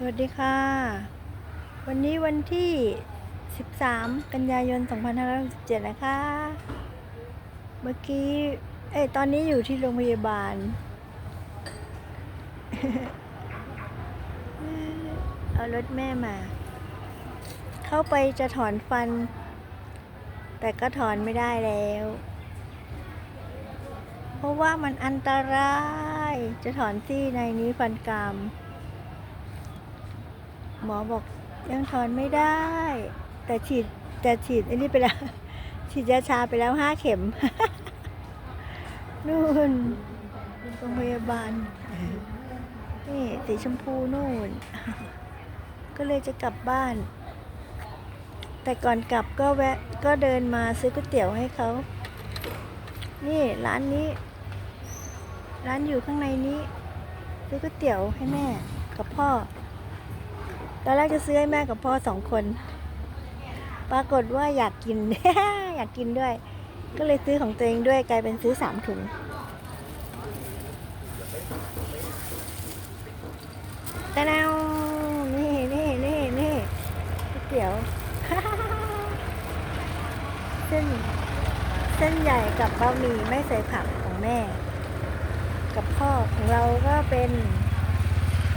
สวัสดีค่ะ วันนี้วันที่ 13 กันยายน 2567 นะคะ เมื่อกี้ เอ้ย ตอนนี้อยู่ที่โรงพยาบาล เอารถแม่มา เข้าไปจะถอนฟัน แต่ก็ถอนไม่ได้แล้ว เพราะว่ามันอันตราย จะถอนซี่ในนี้ฟันกราม หมอบอกยังถอนไม่ได้ แต่ฉีดแต่ฉีดอันนี้ไปแล้ว ฉีดยาชาไปแล้วห้าเข็มนู่นโรงพยาบาลนี่สีชมพูนู่น ก็เลยจะกลับบ้าน แต่ก่อนกลับก็แวะก็เดินมาซื้อก๋วยเตี๋ยวให้เขา นี่ร้านนี้ ร้านอยู่ข้างในนี้ ซื้อก๋วยเตี๋ยวให้แม่กับพ่อ ตอนแรกจะซื้อให้แม่กับพ่อสองคน ปรากฏว่าอยากกิน อยากกินด้วย ก็เลยซื้อของตัวเองด้วยกลายเป็นซื้อสามถุงตะนาวนี่นี่นี่นี่ก๋วยเตี๋ยว เส้น เส้นใหญ่กับบะหมี่ไม่ใส่ผักของแม่ กับพ่อของเราก็เป็น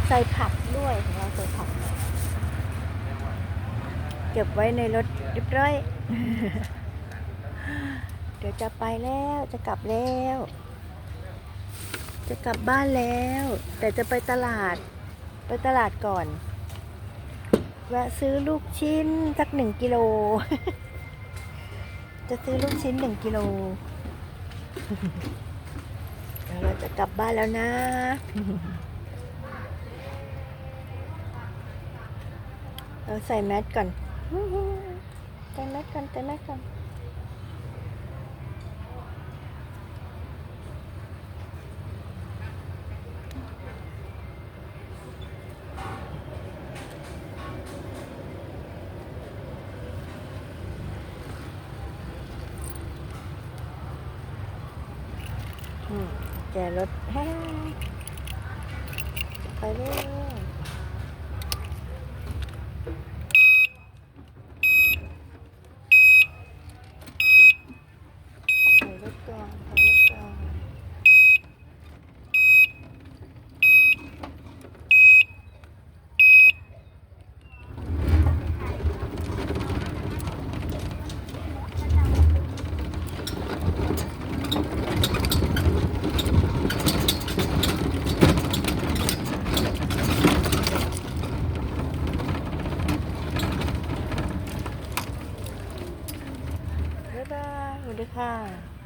ใส่ผักด้วยของเราใส่ผัก เก็บไว้ในรถเรียบร้อย เดี๋ยวจะไปแล้วจะกลับแล้ว จะกลับบ้านแล้ว แต่จะไปตลาด ไปตลาดก่อน แวะซื้อลูกชิ้นสักหนึ่งกิโล จะซื้อลูกชิ้นหนึ่งกิโลเดี๋ยวเราจะกลับบ้านแล้วนะเราใส่แมสก่อน ใส่แมสก่อนใส่แมสก่อน อืมแกรถแฮ่ไปเร็วไปรถก่อนไปรถก่อนบ๊ายบายสวัสดีค่ะ